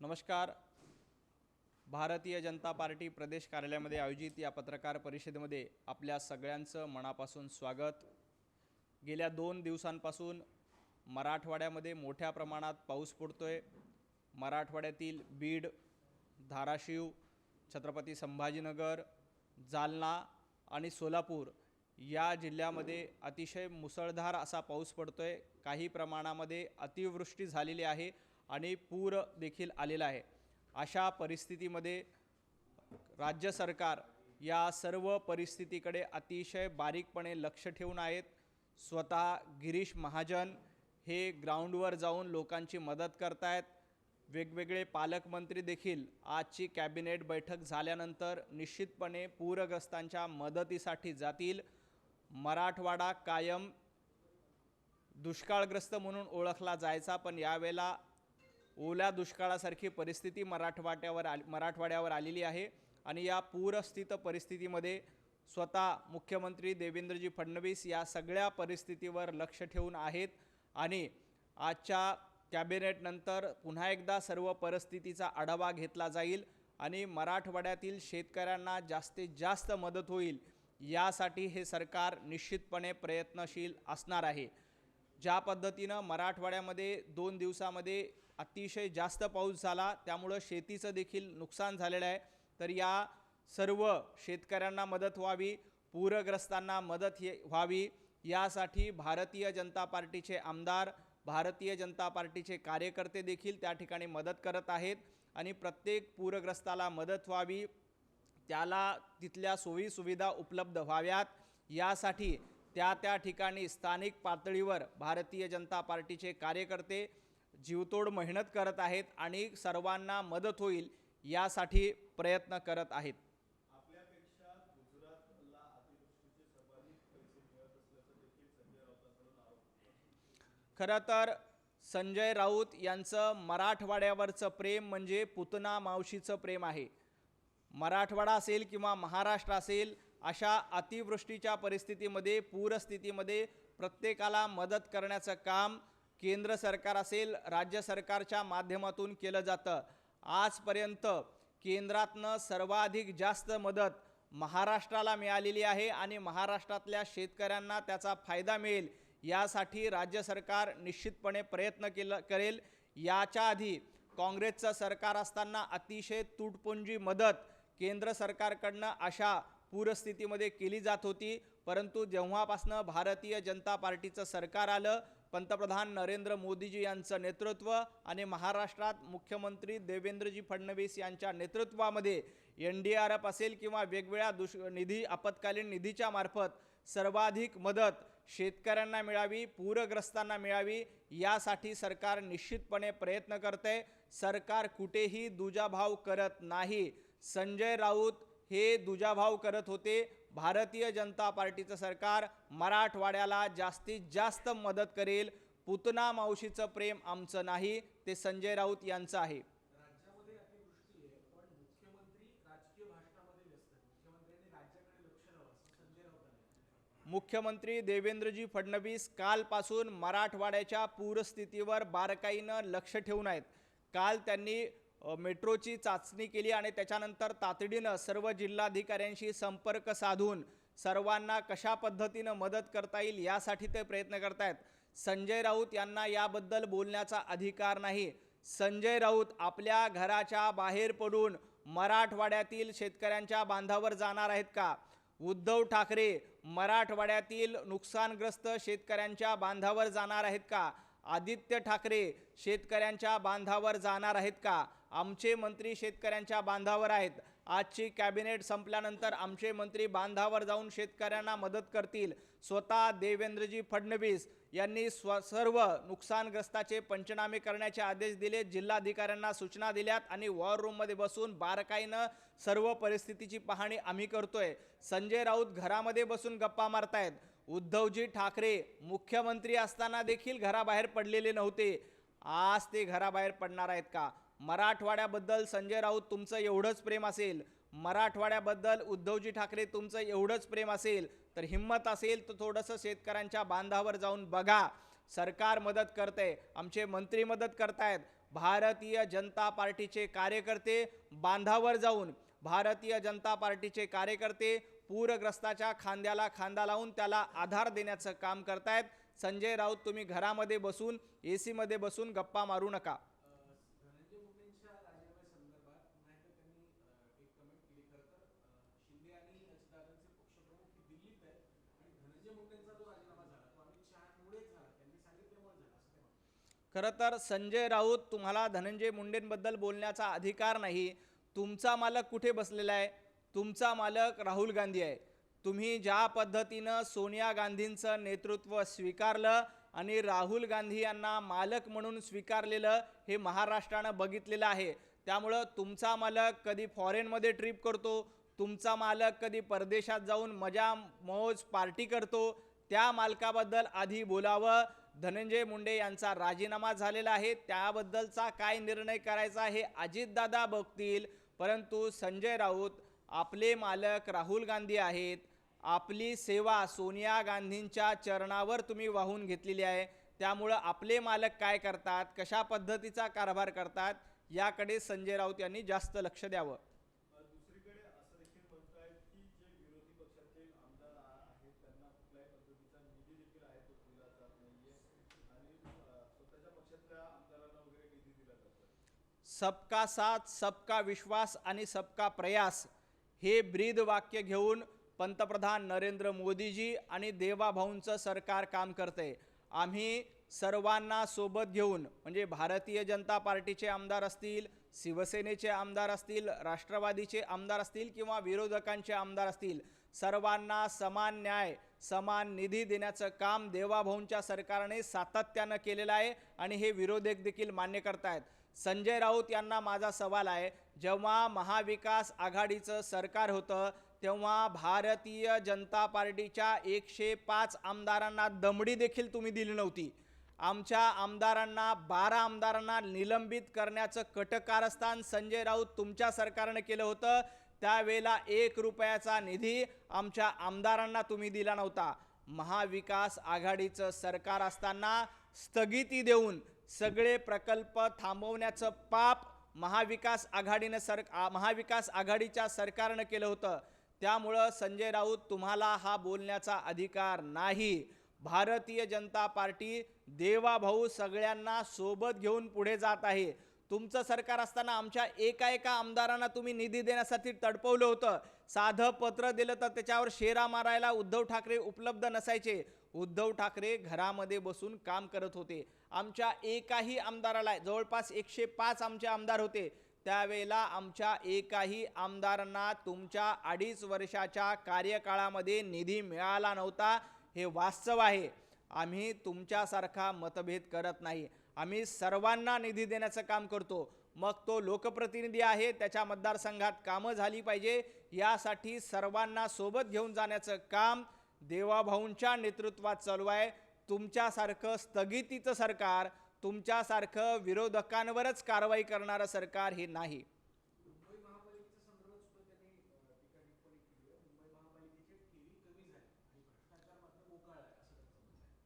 नमस्कार. भारतीय जनता पार्टी प्रदेश कार्यालयामध्ये आयोजित या पत्रकार परिषदेमध्ये आपल्या सगळ्यांचं मनापासून स्वागत. गेल्या दोन दिवसांपासून मराठवाड्यामध्ये मोठ्या प्रमाणात पाऊस पडतो आहे मराठवाड्यातील बीड धाराशिव छत्रपती संभाजीनगर जालना आणि सोलापूर या जिल्ह्यामध्ये अतिशय मुसळधार असा पाऊस पडतो आहे काही प्रमाणामध्ये अतिवृष्टी झालेली आहे. आणि पूर देखील आलेला आहे. अशा परिस्थितीमध्ये राज्य सरकार या सर्व परिस्थितीकडे अतिशय बारीकपणे लक्ष ठेवून आहेत. स्वतः गिरीश महाजन हे ग्राउंडवर जाऊन लोकांची मदत करतायत. वेगवेगळे पालकमंत्री देखील आजची कॅबिनेट बैठक झाल्यानंतर निश्चितपणे पूरग्रस्तांच्या मदतीसाठी जातील. मराठवाडा कायम दुष्काळग्रस्त म्हणून ओळखला जायचा पण यावेळेला ओल्या दुष्काळासारखी परिस्थिती मराठवाड्यावर आल मराठवाड्यावर आलेली आहे. आणि या पूरस्थित परिस्थितीमध्ये स्वतः मुख्यमंत्री देवेंद्रजी फडणवीस या सगळ्या परिस्थितीवर लक्ष ठेवून आहेत. आणि आजच्या कॅबिनेटनंतर पुन्हा एकदा सर्व परिस्थितीचा आढावा घेतला जाईल. आणि मराठवाड्यातील शेतकऱ्यांना जास्तीत जास्त मदत होईल यासाठी हे सरकार निश्चितपणे प्रयत्नशील असणार आहे. ज्या पद्धतीनं मराठवाड्यामध्ये दोन दिवसामध्ये अतिशय जास्त पाऊस झाला. त्यामुळं शेतीचं देखील नुकसान झालेलं आहे. तर या सर्व शेतकऱ्यांना मदत व्हावी पूरग्रस्तांना मदत हे व्हावी. यासाठी भारतीय जनता पार्टीचे आमदार भारतीय जनता पार्टीचे कार्यकर्ते देखील त्या ठिकाणी मदत करत आहेत आणि प्रत्येक पूरग्रस्ताला मदत व्हावी. त्याला तिथल्या सोयीसुविधा उपलब्ध व्हाव्यात. यासाठी त्या त्या ठिकाणी स्थानिक पातळीवर भारतीय जनता पार्टीचे कार्यकर्ते जीवतोड मेहनत करत आहेत आणि सर्वांना मदत होईल यासाठी प्रयत्न करत आहेत. खरं तर संजय राऊत यांचं मराठवाड्यावरचं प्रेम म्हणजे पुतना मावशीचं प्रेम आहे. मराठवाडा असेल किंवा महाराष्ट्र असेल अशा अतिवृष्टीच्या परिस्थितीमध्ये पूरस्थितीमध्ये प्रत्येकाला मदत करण्याचं काम केंद्र सरकार असेल राज्य सरकारच्या माध्यमातून केलं जातं. आजपर्यंत केंद्रातनं सर्वाधिक जास्त मदत महाराष्ट्राला मिळालेली आहे आणि महाराष्ट्रातल्या शेतकऱ्यांना त्याचा फायदा मिळेल यासाठी राज्य सरकार निश्चितपणे प्रयत्न केलं करेल. याच्या आधी काँग्रेसचं सरकार असताना अतिशय तुटपुंजी मदत केंद्र सरकारकडनं अशा पूरस्थितीमध्ये केली जात होती. परंतु जेव्हापासनं भारतीय जनता पार्टीचं सरकार आलं पंतप्रधान नरेंद्र मोदीजी यांचं नेतृत्व आणि महाराष्ट्रात मुख्यमंत्री देवेंद्रजी फडणवीस यांच्या नेतृत्वामध्ये एन डी आर एफ असेल किंवा वेगवेगळ्या दुष निधी आपत्कालीन निधीच्या मार्फत सर्वाधिक मदत शेतकऱ्यांना मिळावी पूरग्रस्तांना मिळावी यासाठी सरकार निश्चितपणे प्रयत्न करते. सरकार कुठेही दुजाभाव करत नाही. संजय राऊत हे दुजाभाव करत होते. भारतीय जनता पार्टीचं सरकार मराठवाड्याला जास्तीत जास्त मदत करेल. पुतना मावशीचं प्रेम आमचं नाही ते संजय राऊत यांचं आहे. मुख्यमंत्री देवेंद्रजी फडणवीस कालपासून मराठवाड्याच्या पूरस्थितीवर बारकाईनं लक्ष ठेवून आहेत. काल त्यांनी मेट्रोची चाचणी केली आणि त्याच्यानंतर तातडीनं सर्व जिल्हाधिकाऱ्यांशी संपर्क साधून सर्वांना कशा पद्धतीनं मदत करता येईल यासाठी ते प्रयत्न करतायत. संजय राऊत यांना याबद्दल बोलण्याचा अधिकार नाही. संजय राऊत आपल्या घराच्या बाहेर पडून मराठवाड्यातील शेतकऱ्यांच्या बांधावर जाणार आहेत का? उद्धव ठाकरे मराठवाड्यातील नुकसानग्रस्त शेतकऱ्यांच्या बांधावर जाणार आहेत का? आदित्य ठाकरे शेतकऱ्यांच्या बांधावर जाणार आहेत का? आमचे मंत्री शेतकऱ्यांच्या बांधावर आहेत. आजची कॅबिनेट संपल्यानंतर आमचे मंत्री बांधावर जाऊन शेतकऱ्यांना मदत करतील. स्वतः देवेंद्रजी फडणवीस यांनी स्व सर्व नुकसानग्रस्ताचे पंचनामे करण्याचे आदेश दिले. जिल्हाधिकाऱ्यांना सूचना दिल्यात आणि वॉर रूममध्ये बसून बारकाईनं सर्व परिस्थितीची पाहणी आम्ही करतोय. संजय राऊत घरामध्ये बसून गप्पा मारतायत. उद्धवजी ठाकरे मुख्यमंत्री असताना देखील घराबाहेर पडलेले नव्हते. आज ते घराबाहेर पडणार आहेत का? मराठवाड्याबद्दल संजय राऊत तुमचं एवढंच प्रेम असेल. मराठवाड्याबद्दल उद्धवजी ठाकरे तुमचं एवढंच प्रेम असेल. तर हिंमत असेल तर थोडंसं शेतकऱ्यांच्या बांधावर जाऊन बघा. सरकार मदत करते आमचे मंत्री मदत करतायत. भारतीय जनता पार्टीचे कार्यकर्ते बांधावर जाऊन भारतीय जनता पार्टीचे कार्यकर्ते पूरग्रस्ताच्या खांद्याला खांदा लावून त्याला आधार देण्याचं काम करतायत. संजय राऊत तुम्ही घरामध्ये बसून ए सीमध्ये बसून गप्पा मारू नका. खरं तर संजय राऊत तुम्हाला धनंजय मुंडेंबद्दल बोलण्याचा अधिकार नाही. तुमचा मालक कुठे बसलेला आहे? तुमचा मालक राहुल गांधी आहे. तुम्ही ज्या पद्धतीनं सोनिया गांधींचं नेतृत्व स्वीकारलं आणि राहुल गांधी यांना मालक म्हणून स्वीकारलेलं हे महाराष्ट्रानं बघितलेलं आहे. त्यामुळं तुमचा मालक कधी फॉरेनमध्ये ट्रिप करतो तुमचा मालक कधी परदेशात जाऊन मजा मौज पार्टी करतो त्या मालकाबद्दल आधी बोलावं. धनंजय मुंडे यांचा राजीनामा झालेला आहे त्याबद्दलचा काय निर्णय करायचा हे अजितदादा बघतील. परंतु संजय राऊत आपले मालक राहुल गांधी आहेत. आपली सेवा सोनिया गांधींच्या चरणावर तुम्ही वाहून घेतलेली आहे. त्यामुळं आपले मालक काय करतात? कशा पद्धतीचा कारभार करतात? याकडे संजय राऊत यांनी जास्त लक्ष द्यावं. सबका साथ सबका विश्वास आणि सबका प्रयास हे ब्रीद वाक्य घेऊन पंतप्रधान नरेंद्र मोदीजी आणि देवाभाऊंचं सरकार काम करते. आम्ही सर्वांना सोबत घेऊन म्हणजे भारतीय जनता पार्टीचे आमदार असतील शिवसेनेचे आमदार असतील राष्ट्रवादीचे आमदार असतील किंवा विरोधकांचे आमदार असतील सर्वांना समान न्याय समान निधी देण्याचं काम देवाभाऊंच्या सरकारने सातत्यानं केलेलं आहे आणि हे विरोधक देखील मान्य करतायत. संजय राऊत यांना माझा सवाल आहे. जेव्हा महाविकास आघाडीचं सरकार होतं तेव्हा भारतीय जनता पार्टीच्या एकशे पाच आमदारांना दमडी देखील तुम्ही दिली नव्हती. आमच्या आमदारांना बारा आमदारांना निलंबित करण्याचं कटकारस्थान संजय राऊत तुमच्या सरकारनं केलं होतं. त्यावेळेला एक रुपयाचा निधी आमच्या आमदारांना तुम्ही दिला नव्हता. महाविकास आघाडीचं सरकार असताना स्थगिती देऊन सगळे प्रकल्प थांबवण्याचं पाप महाविकास आघाडीनं सर महाविकास आघाडीच्या सरकारनं केलं होतं. त्यामुळं संजय राऊत तुम्हाला हा बोलण्याचा अधिकार नाही. भारतीय जनता पार्टी देवाभाऊ सगळ्यांना सोबत घेऊन पुढे जात आहे. तुमचं सरकार असताना आमच्या एका एका आमदारांना तुम्ही निधी देण्यासाठी तडपवलं होतं. साधं पत्र दिलं तर त्याच्यावर शेरा मारायला उद्धव ठाकरे उपलब्ध नसायचे. उद्धव ठाकरे घरामध्ये बसून काम करत होते. आमच्या एकाही आमदाराला जवळपास एकशे पाच आमचे आमदार होते. त्यावेळेला आमच्या एकाही आमदारांना तुमच्या अडीच वर्षाच्या कार्यकाळामध्ये निधी मिळाला नव्हता. हे वास्तव आहे. आम्ही तुमच्यासारखा मतभेद करत नाही. आम्ही सर्वांना निधी देण्याचं काम करतो. मग तो लोकप्रतिनिधी आहे. त्याच्या मतदारसंघात कामं झाली पाहिजे. यासाठी सर्वांना सोबत घेऊन जाण्याचं काम देवाभाऊंच्या नेतृत्वात चालू आहे. तुमच्यासारखं स्थगितीचं सरकार तुमच्यासारखं विरोधकांवरच कारवाई करणारं सरकार हे नाही.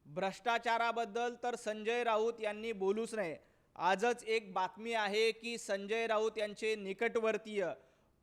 भ्रष्टाचाराबद्दल तर संजय राऊत यांनी बोलूच नये. आजच एक बातमी आहे की संजय राऊत यांचे निकटवर्तीय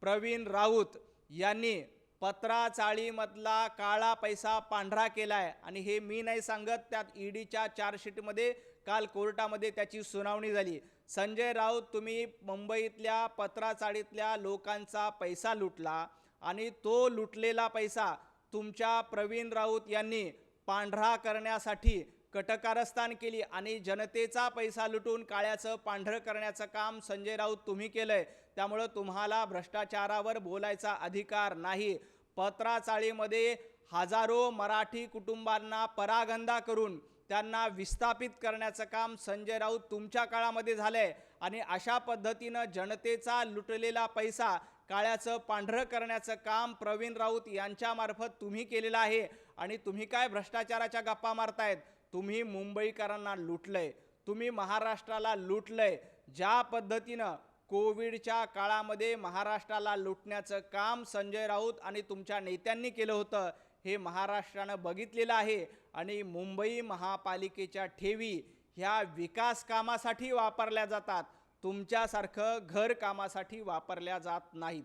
प्रवीण राऊत यांनी पत्राचाळीमधला काळा पैसा पांढरा केला आहे आणि हे मी नाही सांगत त्यात ईडीच्या चार्जशीटमध्ये काल कोर्टामध्ये त्याची सुनावणी झाली. संजय राऊत तुम्ही मुंबईतल्या पत्राचाळीतल्या लोकांचा पैसा लुटला आणि तो लुटलेला पैसा तुमच्या प्रवीण राऊत यांनी पांढरा करण्यासाठी कटकारस्थान केली आणि जनतेचा पैसा लुटून काळ्याचं पांढरं करण्याचं काम संजय राऊत तुम्ही केलंय. त्यामुळं तुम्हाला भ्रष्टाचारावर बोलायचा अधिकार नाही. पत्राचाळीमध्ये हजारो मराठी कुटुंबांना परागंदा करून त्यांना विस्थापित करण्याचं काम संजय राऊत तुमच्या काळामध्ये झालं आहे आणि अशा पद्धतीनं जनतेचा लुटलेला पैसा काळ्याचं पांढरं करण्याचं काम प्रवीण राऊत यांच्यामार्फत तुम्ही केलेलं आहे. आणि तुम्ही काय भ्रष्टाचाराच्या गप्पा मारतायत? तुम्ही मुंबईकरांना लुटलंय तुम्ही महाराष्ट्राला लुटलंय ज्या पद्धतीनं कोविडच्या काळामध्ये महाराष्ट्राला लुटण्याचं काम संजय राऊत आणि तुमच्या नेत्यांनी केलं होतं हे महाराष्ट्रानं बघितलेलं आहे आणि मुंबई महापालिकेच्या ठेवी ह्या विकास कामासाठी वापरल्या जातात. तुमच्यासारखं घर कामासाठी वापरल्या जात नाहीत.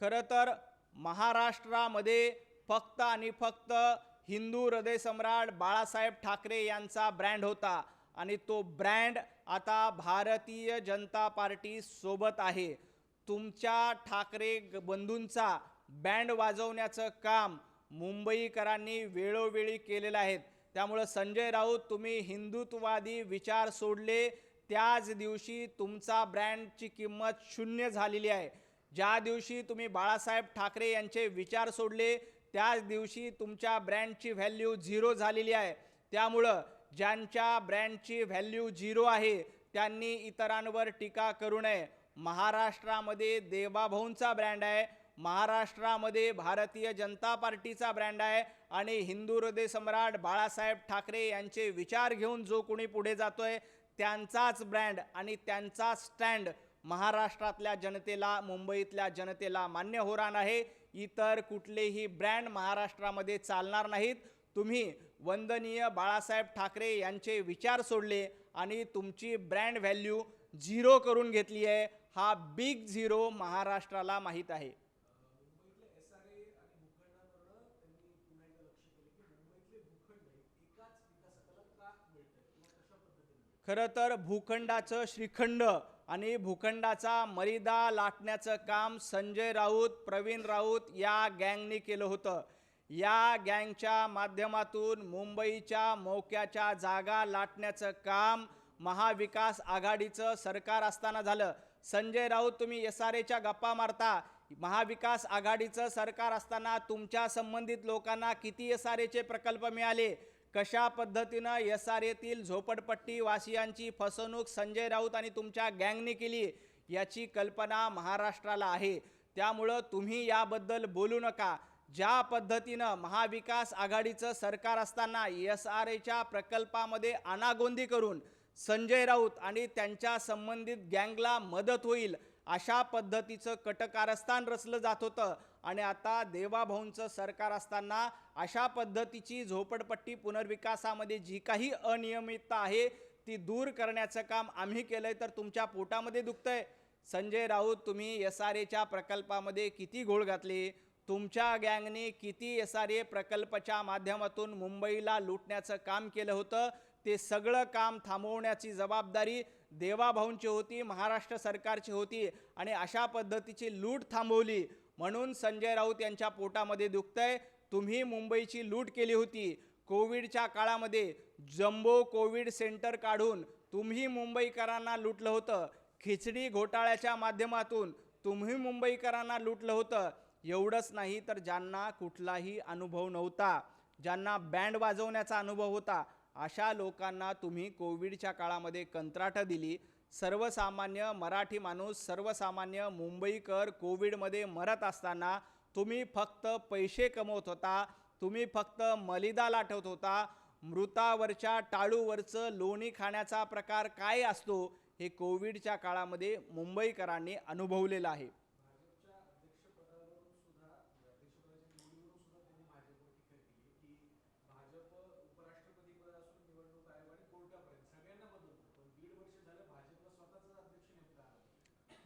खरं तर महाराष्ट्रामध्ये फक्त आणि फक्त हिंदू हृदय सम्राट बाळासाहेब ठाकरे यांचा ब्रँड होता. आणि तो ब्रँड आता भारतीय जनता पार्टी सोबत आहे. तुमच्या ठाकरे बंधूंचा बँड वाजवण्याचं काम मुंबईकरांनी वेळोवेळी केलेलं आहे. त्यामुळं संजय राऊत तुम्ही हिंदुत्ववादी विचार सोडले. त्याच दिवशी तुमचा ब्रँडची किंमत शून्य झालेली आहे. ज्या दिवशी तुम्ही बाळासाहेब ठाकरे यांचे विचार सोडले त्याच दिवशी तुमच्या ब्रँडची व्हॅल्यू झिरो झालेली आहे. त्यामुळं ज्यांच्या ब्रँडची व्हॅल्यू झिरो आहे त्यांनी इतरांवर टीका करू नये. महाराष्ट्रामध्ये देवाभाऊंचा ब्रँड आहे महाराष्ट्रामध्ये भारतीय जनता पार्टीचा ब्रँड आहे आणि हिंदू हृदय सम्राट बाळासाहेब ठाकरे यांचे विचार घेऊन जो कोणी पुढे जातोय त्यांचाच ब्रँड आणि त्यांचा स्टँड महाराष्ट्रातल्या जनतेला मुंबईतल्या जनतेला मान्य होणार आहे. इतर कुठलेही ब्रँड महाराष्ट्रामध्ये चालणार नाहीत. तुम्ही वंदनीय बाळासाहेब ठाकरे यांचे विचार सोडले आणि तुमची ब्रँड व्हॅल्यू झिरो करून घेतली आहे. हा बिग झिरो महाराष्ट्राला माहीत आहे. खरं तर भूखंडाचं श्रीखंड आणि भूखंडाचा मरिदा लाटण्याचं काम संजय राऊत प्रवीण राऊत या गँगनी केलं होतं. या गँगच्या माध्यमातून मुंबईच्या मोक्याच्या जागा लाटण्याचं काम महाविकास आघाडीचं सरकार असताना झालं. संजय राऊत तुम्ही एस आर एच्या गप्पा मारता. महाविकास आघाडीचं सरकार असताना तुमच्या संबंधित लोकांना किती एस आर एचे प्रकल्प मिळाले? कशा पद्धतीनं एस आर एतील झोपडपट्टी वासियांची फसवणूक संजय राऊत आणि तुमच्या गँगने केली याची कल्पना महाराष्ट्राला आहे. त्यामुळं तुम्ही याबद्दल बोलू नका. ज्या पद्धतीनं महाविकास आघाडीचं सरकार असताना एस आर एच्या प्रकल्पामध्ये अनागोंदी करून संजय राऊत आणि त्यांच्या संबंधित गँगला मदत होईल अशा पद्धतीचं कटकारस्थान रचलं जात होतं. आणि आता देवाभाऊंचं सरकार असताना अशा पद्धतीची झोपडपट्टी पुनर्विकासामध्ये जी काही अनियमितता आहे ती दूर करण्याचं काम आम्ही केलं आहे तर तुमच्या पोटामध्ये दुखतंय. संजय राऊत तुम्ही एस आर एच्या प्रकल्पामध्ये किती घोळ घातले? तुमच्या गँगने किती एस आर ए प्रकल्पाच्या माध्यमातून मुंबईला लुटण्याचं काम केलं होतं? ते सगळं काम थांबवण्याची जबाबदारी देवाभाऊंची होती महाराष्ट्र सरकारची होती आणि अशा पद्धतीची लूट थांबवली. म्हणून संजय राऊत यांच्या पोटामध्ये दुखतंय. तुम्ही मुंबईची लूट केली होती. कोविडच्या काळामध्ये जम्बो कोविड सेंटर काढून तुम्ही मुंबईकरांना लुटलं होतं. खिचडी घोटाळ्याच्या माध्यमातून तुम्ही मुंबईकरांना लुटलं होतं. एवढंच नाही तर ज्यांना कुठलाही अनुभव नव्हता ज्यांना बँड वाजवण्याचा अनुभव होता अशा लोकांना तुम्ही कोविडच्या काळामध्ये कंत्राटं दिली. सर्वसामान्य मराठी माणूस सर्वसामान्य मुंबईकर कोविडमध्ये मरत असताना तुम्ही फक्त पैसे कमवत होता तुम्ही फक्त मलिदा लाटवत होता मृतावरच्या टाळूवरचं लोणी खाण्याचा प्रकार काय असतो हे कोविडच्या काळामध्ये मुंबईकरांनी अनुभवलेलं आहे.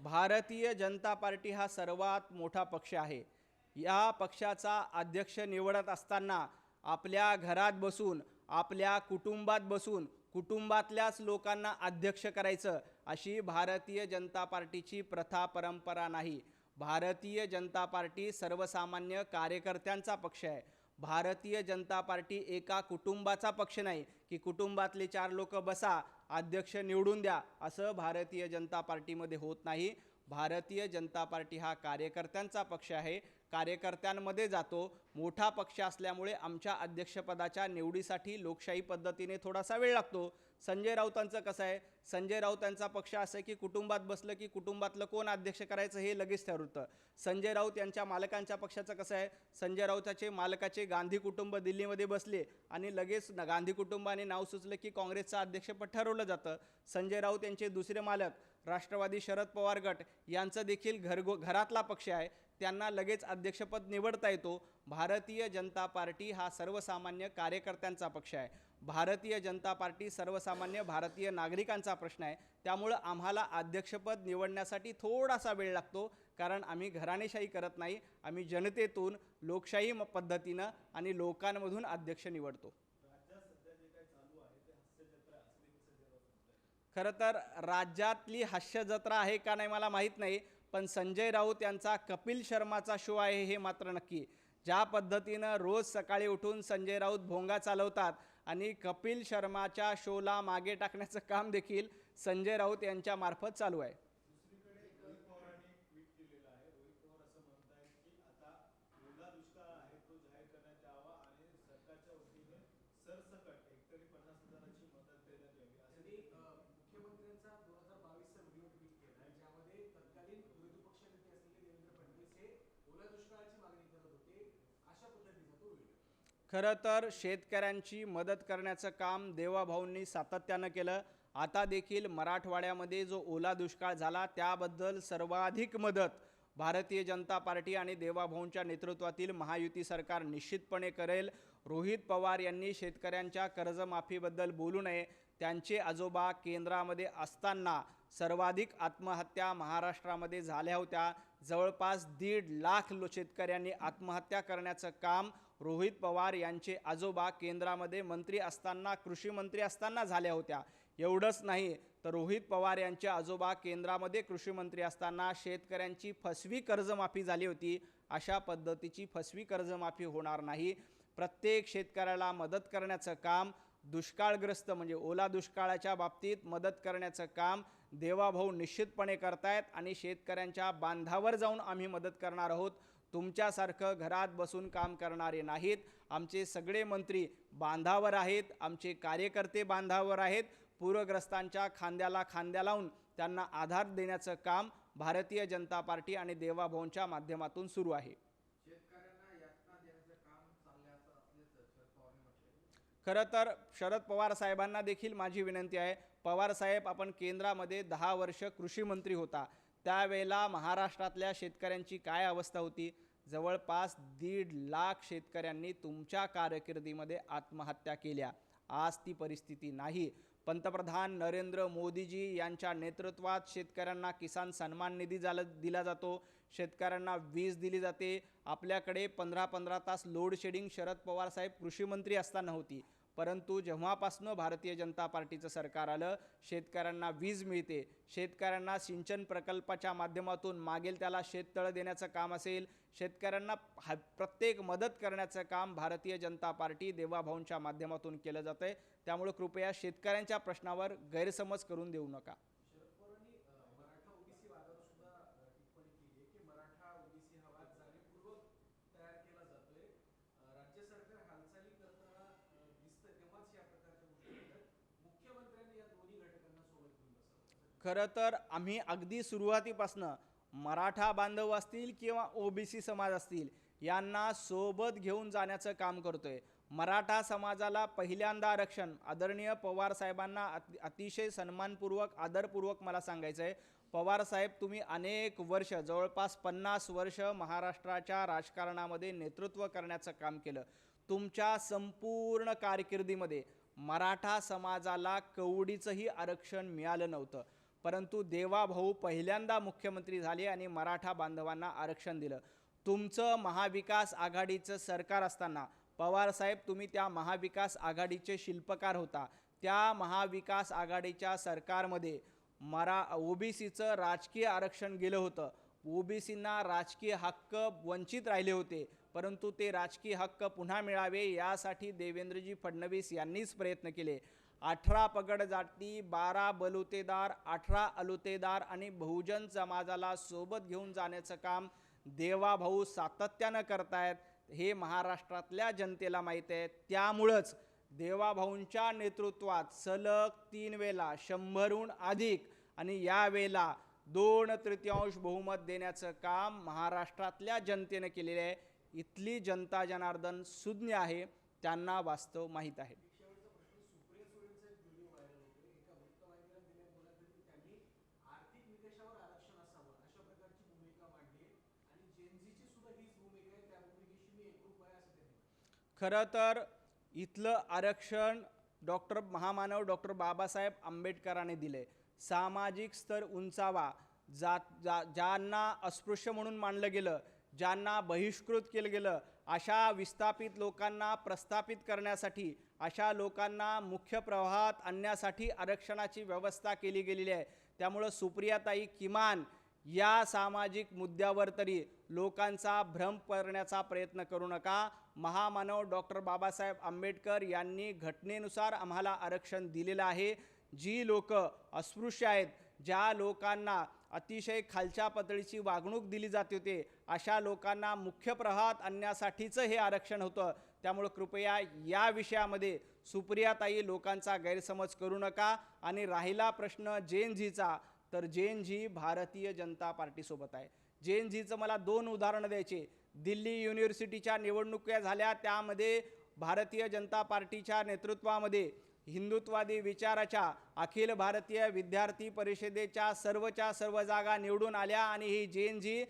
भारतीय जनता पार्टी हा सर्वात मोठा पक्ष आहे. या पक्षाचा अध्यक्ष निवडत असताना आपल्या घरात बसून आपल्या कुटुंबात बसून कुटुंबातल्याच लोकांना अध्यक्ष करायचं अशी भारतीय जनता पार्टीची प्रथा परंपरा नाही. भारतीय जनता पार्टी सर्वसामान्य कार्यकर्त्यांचा पक्ष आहे. भारतीय जनता पार्टी एका कुटुंबाचा पक्ष नाही की कुटुंबातले चार लोक बसा अध्यक्ष निवडून द्या असं भारतीय जनता पार्टीमध्ये होत नाही. भारतीय जनता पार्टी हा कार्यकर्त्यांचा पक्ष आहे. कार्यकर्त्यांमध्ये जातो. मोठा पक्ष असल्यामुळे आमच्या अध्यक्षपदाच्या निवडीसाठी लोकशाही पद्धतीने थोडासा वेळ लागतो. संजय राऊतांचं कसं आहे? संजय राऊतांचा पक्ष असं आहे की कुटुंबात बसलं की कुटुंबातलं कोण अध्यक्ष करायचं हे लगेच ठरवतं. संजय राऊत यांच्या मालकांच्या पक्षाचं कसं आहे? संजय राऊताचे मालकाचे गांधी कुटुंब दिल्लीमध्ये बसले आणि लगेच गांधी कुटुंबाने नाव सुचलं की काँग्रेसचं अध्यक्षपद ठरवलं जातं. संजय राऊत यांचे दुसरे मालक राष्ट्रवादी शरद पवार गट यांचं देखील घरगो घरातला पक्ष आहे. त्यांना लगेच अध्यक्षपद निवडता येतो. भारतीय जनता पार्टी हा सर्वसामान्य कार्यकर्त्यांचा पक्ष आहे. भारतीय जनता पार्टी सर्वसामान्य भारतीय नागरिकांचा प्रश्न आहे. त्यामुळं आम्हाला अध्यक्षपद निवडण्यासाठी थोडासा वेळ लागतो. कारण आम्ही घराणेशाही करत नाही. आम्ही जनतेतून लोकशाही म- पद्धतीनं आणि लोकांमधून अध्यक्ष निवडतो. खरं तर राज्यातली हास्य जत्रा आहे का नाही मला माहीत नाही. पण संजय राऊत यांचा कपिल शर्माचा शो आहे हे मात्र नक्की. ज्या पद्धतीनं रोज सकाळी उठून संजय राऊत भोंगा चालवतात आणि कपिल शर्माच्या शोला मागे टाकण्याचं काम देखील संजय राऊत यांच्यामार्फत चालू आहे दुसरीकडे रोहित पवारांनी एक ट्विट केलेलं आहे रोहित पवार असं म्हणतायत की आता ओला दुष्काळ आहे तो जाहीर करण्यात यावा आणि सरकारच्या वतीने सरसकट हेक्टरी पन्नास हजाराची मदत देण्यात यावी असं त्यांनी अ, मुख्यमंत्र्यांचा दोन हजार बावीसचा व्हिडिओ ट्विट केला आहे ज्यामध्ये तत्कालीन विरोधी पक्षनेते असलेले देवेंद्र फडणवीस हे ओल्या दुष्काळाची मागणी करत होते अशा पद्धतीचा तो व्हिडिओ खरं तर शेतकऱ्यांची मदत करण्याचं काम देवाभाऊंनी सातत्यानं केलं. आता देखील मराठवाड्यामध्ये जो ओला दुष्काळ झाला त्याबद्दल सर्वाधिक मदत भारतीय जनता पार्टी आणि देवाभाऊंच्या नेतृत्वातील महायुती सरकार निश्चितपणे करेल. रोहित पवार यांनी शेतकऱ्यांच्या कर्जमाफीबद्दल बोलू नये. त्यांचे आजोबा केंद्रामध्ये असताना सर्वाधिक आत्महत्या महाराष्ट्रामध्ये झाल्या होत्या. जवळपास दीड लाख शेतकऱ्यांनी आत्महत्या करण्याचं काम रोहित पवार यांचे आजोबा केंद्रामध्ये मंत्री असताना कृषी मंत्री असताना झाल्या होत्या. एवढंच नाही तर रोहित पवार यांचे आजोबा केंद्रामध्ये कृषी मंत्री असताना शेतकऱ्यांची फसवी कर्जमाफी झाली होती. अशा पद्धतीची फसवी कर्जमाफी होणार नाही. प्रत्येक शेतकऱ्याला मदत करण्याचं काम दुष्काळग्रस्त म्हणजे ओला दुष्काळाच्या बाबतीत मदत करण्याचं काम देवाभाऊ निश्चितपणे करतायत आणि शेतकऱ्यांच्या बांधावर जाऊन आम्ही मदत करणार आहोत. तुमच्यासारखं घरात बसून काम करणारे नाहीत. आमचे सगळे मंत्री बांधावर आहेत. आमचे कार्यकर्ते बांधावर आहेत. पूरग्रस्तांच्या खांद्याला खांद्या लावून त्यांना आधार देण्याचं काम भारतीय जनता पार्टी आणि देवाभाऊंच्या माध्यमातून सुरू आहे. खरं तर शरद पवार साहेबांना देखील माझी विनंती आहे. पवार साहेब आपण केंद्रामध्ये दहा वर्ष कृषीमंत्री होता. त्यावेळेला महाराष्ट्रातल्या शेतकऱ्यांची काय अवस्था होती? जवळपास दीड लाख शेतकऱ्यांनी तुमच्या कारकिर्दीमध्ये आत्महत्या केल्या. आज ती परिस्थिती नाही. पंतप्रधान नरेंद्र मोदीजी यांच्या नेतृत्वात शेतकऱ्यांना किसान सन्मान निधी झाला दिला जातो. शेतकऱ्यांना वीज दिली जाते. आपल्याकडे पंधरा पंधरा तास लोड शेडिंग शरद पवार साहेब कृषीमंत्री असताना होती. परंतु जेव्हापासनं भारतीय जनता पार्टीचं सरकार आलं शेतकऱ्यांना वीज मिळते. शेतकऱ्यांना सिंचन प्रकल्पाच्या माध्यमातून मागेल त्याला शेततळं देण्याचं काम असेल. शेतकऱ्यांना हा प्रत्येक मदत करण्याचं काम भारतीय जनता पार्टी देवाभाऊंच्या माध्यमातून केलं जातं आहे त्यामुळे कृपया शेतकऱ्यांच्या प्रश्नावर गैरसमज करून देऊ नका शरद पवारांनी अ, मराठा ओबीसी वादावर सुद्धा अ, टिप्पणी केली आहे की मराठा ओबीसी हा वाद जाणीवपूर्वक तयार केला जातोय अ, राज्य सरकार हालचाली करताना अ, दिसतंय तेव्हाच या प्रकारच्या गोष्टी घडतात मुख्यमंत्र्यांनी या दोन्ही घटकांना सोबत घेऊन बसावं खरं तर आम्ही अगदी सुरुवातीपासनं मराठा बांधव असतील किंवा ओबीसी समाज असतील यांना सोबत घेऊन जाण्याचं काम करतोय. मराठा समाजाला पहिल्यांदा आरक्षण आदरणीय पवार साहेबांना अति अतिशय सन्मानपूर्वक आदरपूर्वक मला सांगायचं आहे पवार साहेब तुम्ही अनेक वर्ष जवळपास पन्नास वर्ष महाराष्ट्राच्या राजकारणामध्ये नेतृत्व करण्याचं काम केलं. तुमच्या संपूर्ण कारकिर्दीमध्ये मराठा समाजाला कवडीचंही आरक्षण मिळालं नव्हतं. परंतु देवाभाऊ पहिल्यांदा मुख्यमंत्री झाले आणि मराठा बांधवांना आरक्षण दिलं. तुमचं महाविकास आघाडीचं सरकार असताना पवारसाहेब तुम्ही त्या महाविकास आघाडीचे शिल्पकार होता. त्या महाविकास आघाडीच्या सरकारमध्ये मरा ओबीसीचं राजकीय आरक्षण गेलं होतं. ओबीसींना राजकीय हक्क वंचित राहिले होते. परंतु ते राजकीय हक्क पुन्हा मिळावे यासाठी देवेंद्रजी फडणवीस यांनीच प्रयत्न केले. अठरा पगड जाती बारा बलुतेदार अठरा अलुतेदार आणि बहुजन समाजाला सोबत घेऊन जाण्याचं काम देवाभाऊ सातत्यानं करतायत हे महाराष्ट्रातल्या जनतेला माहीत आहे. त्यामुळंच देवाभाऊंच्या नेतृत्वात सलग तीन वेळा शंभरहून अधिक आणि या वेळेला दोन तृतीयांश बहुमत देण्याचं काम महाराष्ट्रातल्या जनतेनं केलेलं आहे. इथली जनता जनार्दन सुज्ञ आहे त्यांना वास्तव माहीत आहे शेवटचा प्रश्न सुप्रिया सुळेंचा एक व्हिडिओ व्हायरल होतोय एका वृत्तवाहिनीला दिल्या मुलाखतीत त्यांनी आर्थिक निकषावर आरक्षण असावं अशा प्रकारची भूमिका मांडली आहे आणि जेनझीची सुद्धा हीच भूमिका आहे त्या भूमिकेशी मी एकरूप आहे असं त्यांनी म्हटलं. खरं तर इथलं आरक्षण डॉक्टर महामानव डॉक्टर बाबासाहेब आंबेडकरांनी दिले. सामाजिक स्तर उंचावा. जात जा ज्यांना अस्पृश्य म्हणून मानलं गेलं ज्यांना बहिष्कृत केलं गेलं अशा विस्थापित लोकांना प्रस्थापित करण्यासाठी अशा लोकांना मुख्य प्रवाहात आणण्यासाठी आरक्षणाची व्यवस्था केली गेलेली आहे. त्यामुळं सुप्रियाताई किमान या सामाजिक मुद्द्यावर तरी लोकांचा भ्रम करण्याचा प्रयत्न करू नका. महामानव डॉक्टर बाबासाहेब आंबेडकर यांनी घटनेनुसार आम्हाला आरक्षण दिलेलं आहे. जी लोक अस्पृश्य आहेत ज्या लोकांना अतिशय खालच्या पातळीची वागणूक दिली जात होते अशा लोकांना मुख्य प्रवाहात आणण्यासाठीचं हे आरक्षण होतं. त्यामुळं कृपया या विषयामध्ये सुप्रियाताई लोकांचा गैरसमज करू नका आणि राहिला प्रश्न जेन झीचा तर जेन झी भारतीय जनता पार्टीसोबत आहे. जेन झीचं मला दोन उदाहरणं द्यायचे. दिल्ली युनिव्हर्सिटीच्या निवडणुका झाल्या त्यामध्ये भारतीय जनता पार्टीच्या नेतृत्वामध्ये हिंदुत्वादी विचाराच्या अखिल भारतीय विद्यार्थी परिषदेच्या सर्वच्या सर्व जागा निवडून आल्या आणि ही जेन झी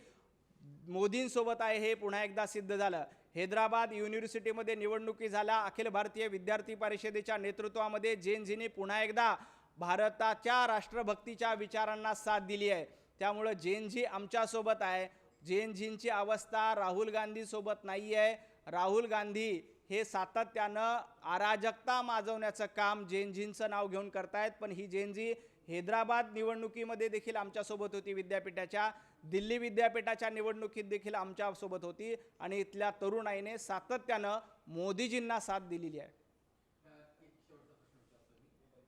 मोदींसोबत आहे हे पुन्हा एकदा सिद्ध झालं. हैदराबाद युनिव्हर्सिटीमध्ये निवडणुकी झाल्या अखिल भारतीय विद्यार्थी परिषदेच्या नेतृत्वामध्ये जेन झीने पुन्हा एकदा भारताच्या राष्ट्रभक्तीच्या विचारांना साथ दिली आहे. त्यामुळं जेन झी आमच्यासोबत आहे. जेन झींची अवस्था राहुल गांधीसोबत नाही आहे. राहुल गांधी हे सातत्यानं अराजकता माजवण्याचं काम जेनझींचं नाव घेऊन करतायत. पण ही जेनझी हैदराबाद निवडणुकीमध्ये देखील आमच्यासोबत होती विद्यापीठाच्या. दिल्ली विद्यापीठाच्या निवडणुकीत देखील आमच्यासोबत होती. आणि इथल्या तरुणाईने सातत्यानं मोदीजींना साथ दिलेली आहे अ, एक शेवटचा प्रश्न विचारतो मी अ,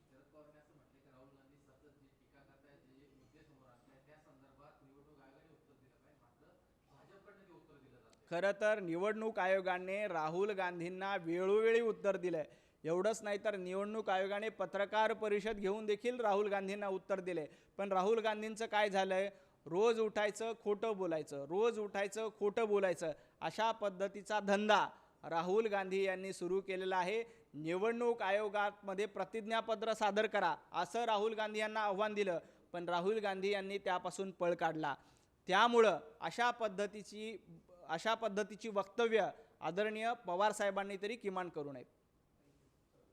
शरद पवारांनी असं म्हटलं की राहुल गांधी सतत जी टीका करतायत जे जे मुद्दे समोर असले त्या संदर्भात निवडणूक आयोगाने उत्तर दिलं पाहिजे मात्र भाजपकडनं ते उत्तर दिलं जात खरं तर निवडणूक आयोगाने राहुल गांधींना वेळोवेळी उत्तर दिलं आहे एवढंच नाही तर निवडणूक आयोगाने पत्रकार परिषद घेऊन देखील राहुल गांधींना उत्तर दिले पण राहुल गांधींचं काय झालं आहे रोज उठायचं खोटं बोलायचं. रोज उठायचं खोटं बोलायचं. अशा पद्धतीचा धंदा राहुल गांधी यांनी सुरू केलेला आहे. निवडणूक आयोगामध्ये प्रतिज्ञापत्र सादर करा असं राहुल गांधी यांना आव्हान दिलं. पण राहुल गांधी यांनी त्यापासून पळ काढला. त्यामुळं अशा पद्धतीची अशा पद्धतीची वक्तव्य आदरणीय पवार साहेबांनी तरी किमान करू नयेत